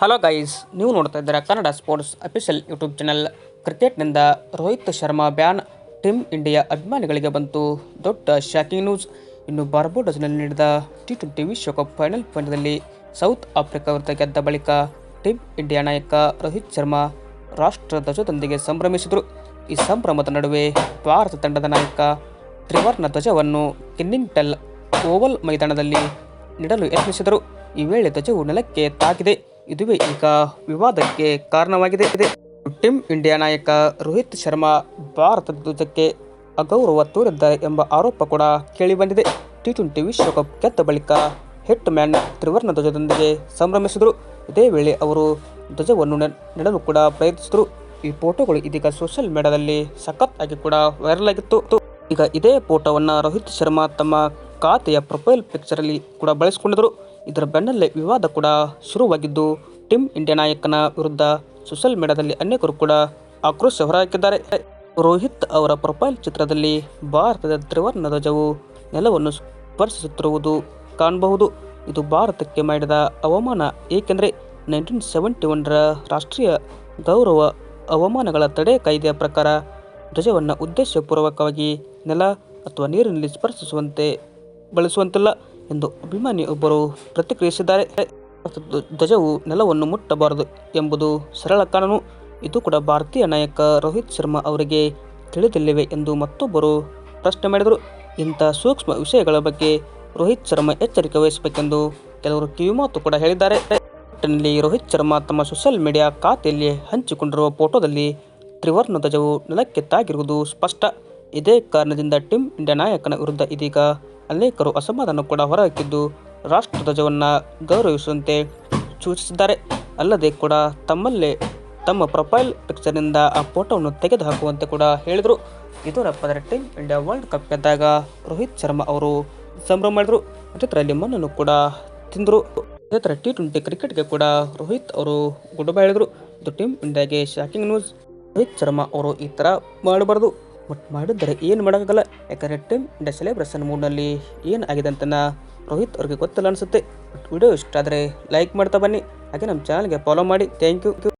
Hello guys ನೀವು ನೋಡ್ತಾ ಇದ್ದೀರಾ Kannada sports official YouTube channel ಕ್ರಿಕೆಟ್ನಿಂದ Rohit Sharma ban. Team India ಅಭಿಮಾನಿಗಳಿಗೆ ಬಂತು ದೊಡ್ಡ ಶಾಕಿಂಗ್ ನ್ಯೂಸ್ ಇನ್ನು ಬಾರ್ಬೋಡಸ್ನಲ್ಲಿ ನಡೆದ ಟಿ ಟ್ವೆಂಟಿ ವಿಶ್ವಕಪ್ ಫೈನಲ್ ಪಂದ್ಯದಲ್ಲಿ ಸೌತ್ ಆಫ್ರಿಕಾ ವಿರುದ್ಧ ಗೆದ್ದ ಬಳಿಕ ಟೀಮ್ ಇಂಡಿಯಾ ನಾಯಕ ರೋಹಿತ್ ಶರ್ಮಾ ರಾಷ್ಟ್ರ ಧ್ವಜದೊಂದಿಗೆ ಸಂಭ್ರಮಿಸಿದರು. ಈ ಸಂಭ್ರಮದ ನಡುವೆ ಭಾರತ ತಂಡದ ನಾಯಕ ತ್ರಿವರ್ಣ ಧ್ವಜವನ್ನು ಕೆನ್ನಿಂಗ್ಟಲ್ ಓವಲ್ ಮೈದಾನದಲ್ಲಿ ನೀಡಲು ಯತ್ನಿಸಿದರು. ಈ ವೇಳೆ ಧ್ವಜವು ನೆಲಕ್ಕೆ ತಾಗಿದೆ. ಇದುವೇ ಈಗ ವಿವಾದಕ್ಕೆ ಕಾರಣವಾಗಿದೆ. ಇದೆ ಟೀಮ್ ಇಂಡಿಯಾ ನಾಯಕ ರೋಹಿತ್ ಶರ್ಮಾ ಭಾರತದ ಧ್ವಜಕ್ಕೆ ಅಗೌರವ ತೋರಿದ್ದಾರೆ ಎಂಬ ಆರೋಪ ಕೂಡ ಕೇಳಿಬಂದಿದೆ. ಟಿ ಟ್ವೆಂಟಿ ವಿಶ್ವಕಪ್ ಗೆದ್ದ ಬಳಿಕ ಹಿಟ್ ಮ್ಯಾನ್ ತ್ರಿವರ್ಣ ಧ್ವಜದೊಂದಿಗೆ ಸಂಭ್ರಮಿಸಿದರು. ಇದೇ ವೇಳೆ ಅವರು ಧ್ವಜವನ್ನು ನೆಡಲು ಕೂಡ ಪ್ರಯತ್ನಿಸಿದರು. ಈ ಫೋಟೋಗಳು ಇದೀಗ ಸೋಷಿಯಲ್ ಮೀಡಿಯಾದಲ್ಲಿ ಸಖತ್ ಆಗಿ ಕೂಡ ವೈರಲ್ ಆಗಿತ್ತು. ಈಗ ಇದೇ ಫೋಟೋವನ್ನು ರೋಹಿತ್ ಶರ್ಮಾ ತಮ್ಮ ಖಾತೆಯ ಪ್ರೊಫೈಲ್ ಪಿಕ್ಚರಲ್ಲಿ ಕೂಡ ಬಳಸಿಕೊಂಡಿದ್ದರು. ಇದರ ಬೆನ್ನಲ್ಲೇ ವಿವಾದ ಕೂಡ ಶುರುವಾಗಿದ್ದು, ಟೀಮ್ ಇಂಡಿಯಾ ನಾಯಕನ ವಿರುದ್ಧ ಸೋಷಿಯಲ್ ಮೀಡಿಯಾದಲ್ಲಿ ಅನೇಕರು ಕೂಡ ಆಕ್ರೋಶ ಹೊರಹಾಕಿದ್ದಾರೆ. ರೋಹಿತ್ ಅವರ ಪ್ರೊಫೈಲ್ ಚಿತ್ರದಲ್ಲಿ ಭಾರತದ ತ್ರಿವರ್ಣ ಧ್ವಜವು ನೆಲವನ್ನು ಸ್ಪರ್ಶಿಸುತ್ತಿರುವುದು ಕಾಣಬಹುದು. ಇದು ಭಾರತಕ್ಕೆ ಮಾಡಿದ ಅವಮಾನ, ಏಕೆಂದರೆ ನೈನ್ಟೀನ್ ಸೆವೆಂಟಿ ಒನ್ರ ರಾಷ್ಟ್ರೀಯ ಗೌರವ ಅವಮಾನಗಳ ತಡೆ ಕಾಯ್ದೆಯ ಪ್ರಕಾರ ಧ್ವಜವನ್ನು ಉದ್ದೇಶಪೂರ್ವಕವಾಗಿ ನೆಲ ಅಥವಾ ನೀರಿನಲ್ಲಿ ಸ್ಪರ್ಶಿಸುವಂತೆ ಬಳಸುವಂತಿಲ್ಲ. ಎಂದು ಅಭಿಮಾನಿಯೊಬ್ಬರು ಪ್ರತಿಕ್ರಿಯಿಸಿದ್ದಾರೆ. ಭಾರತದ ಧ್ವಜವು ನೆಲವನ್ನು ಮುಟ್ಟಬಾರದು ಎಂಬುದು ಸರಳ ಕಾನೂನು. ಇದು ಕೂಡ ಭಾರತೀಯ ನಾಯಕ ರೋಹಿತ್ ಶರ್ಮಾ ಅವರಿಗೆ ತಿಳಿದಿಲ್ಲವೆ ಎಂದು ಮತ್ತೊಬ್ಬರು ಪ್ರಶ್ನೆ ಮಾಡಿದರು. ಇಂಥ ಸೂಕ್ಷ್ಮ ವಿಷಯಗಳ ಬಗ್ಗೆ ರೋಹಿತ್ ಶರ್ಮಾ ಎಚ್ಚರಿಕೆ ವಹಿಸಬೇಕೆಂದು ಕೆಲವರು ಕಿವಿಮಾತು ಕೂಡ ಹೇಳಿದ್ದಾರೆ. ಒಟ್ಟಿನಲ್ಲಿ ರೋಹಿತ್ ಶರ್ಮಾ ತಮ್ಮ ಸೋಷಿಯಲ್ ಮೀಡಿಯಾ ಖಾತೆಯಲ್ಲಿ ಹಂಚಿಕೊಂಡಿರುವ ಫೋಟೋದಲ್ಲಿ ತ್ರಿವರ್ಣ ಧ್ವಜವು ನೆಲಕ್ಕೆ ತಾಗಿರುವುದು ಸ್ಪಷ್ಟ. ಇದೇ ಕಾರಣದಿಂದ ಟೀಮ್ ಇಂಡಿಯಾ ನಾಯಕನ ವಿರುದ್ಧ ಇದೀಗ ಅನೇಕರು ಅಸಮಾಧಾನ ಕೂಡ ಹೊರಹಾಕಿದ್ದು ರಾಷ್ಟ್ರ ಧ್ವಜವನ್ನು ಗೌರವಿಸುವಂತೆ ಸೂಚಿಸಿದ್ದಾರೆ. ಅಲ್ಲದೆ ಕೂಡ ತಮ್ಮಲ್ಲೇ ತಮ್ಮ ಪ್ರೊಫೈಲ್ ಪಿಕ್ಚರ್ನಿಂದ ಆ ಫೋಟೋವನ್ನು ತೆಗೆದುಹಾಕುವಂತೆ ಕೂಡ ಹೇಳಿದರು. ಇದರಪ್ಪ ಅಂದರೆ ಟೀಮ್ ಇಂಡಿಯಾ ವರ್ಲ್ಡ್ ಕಪ್ ಗೆದ್ದಾಗ ರೋಹಿತ್ ಶರ್ಮಾ ಅವರು ಸಂಭ್ರಮ ಮಾಡಿದರು. ಅದೇ ಥರ ಇಲ್ಲಿ ಮಣ್ಣನ್ನು ಕೂಡ ತಿಂದರು. ಅದೇ ಥರ ಟಿ ಟ್ವೆಂಟಿ ಕ್ರಿಕೆಟ್ಗೆ ಕೂಡ ರೋಹಿತ್ ಅವರು ಗುಡ್ ಹೇಳಿದರು ಇದು ಟೀಮ್ ಇಂಡಿಯಾಗೆ ಶಾಕಿಂಗ್ ನ್ಯೂಸ್ ರೋಹಿತ್ ಶರ್ಮಾ ಅವರು ಈ ಥರ ಮಾಡಬಾರ್ದು. ಬಟ್ ಮಾಡಿದರೆ ಏನು ಮಾಡೋಕ್ಕಾಗಲ್ಲ. ಯಾಕಂದರೆ ಟೀಮ್ ಇಂಡಿಯಾ ಸೆಲೆಬ್ರೇಷನ್ ಮೂಡ್ನಲ್ಲಿ ಏನು ಆಗಿದೆ ಅಂತ ರೋಹಿತ್ ಅವ್ರಿಗೆ ಗೊತ್ತಿಲ್ಲ ಅನಿಸುತ್ತೆ. ಬಟ್ ವಿಡಿಯೋ ಇಷ್ಟ ಆದರೆ ಲೈಕ್ ಮಾಡ್ತಾ ಬನ್ನಿ. ಹಾಗೆ ನಮ್ಮ ಚಾನಲ್ಗೆ ಫಾಲೋ ಮಾಡಿ. Thank you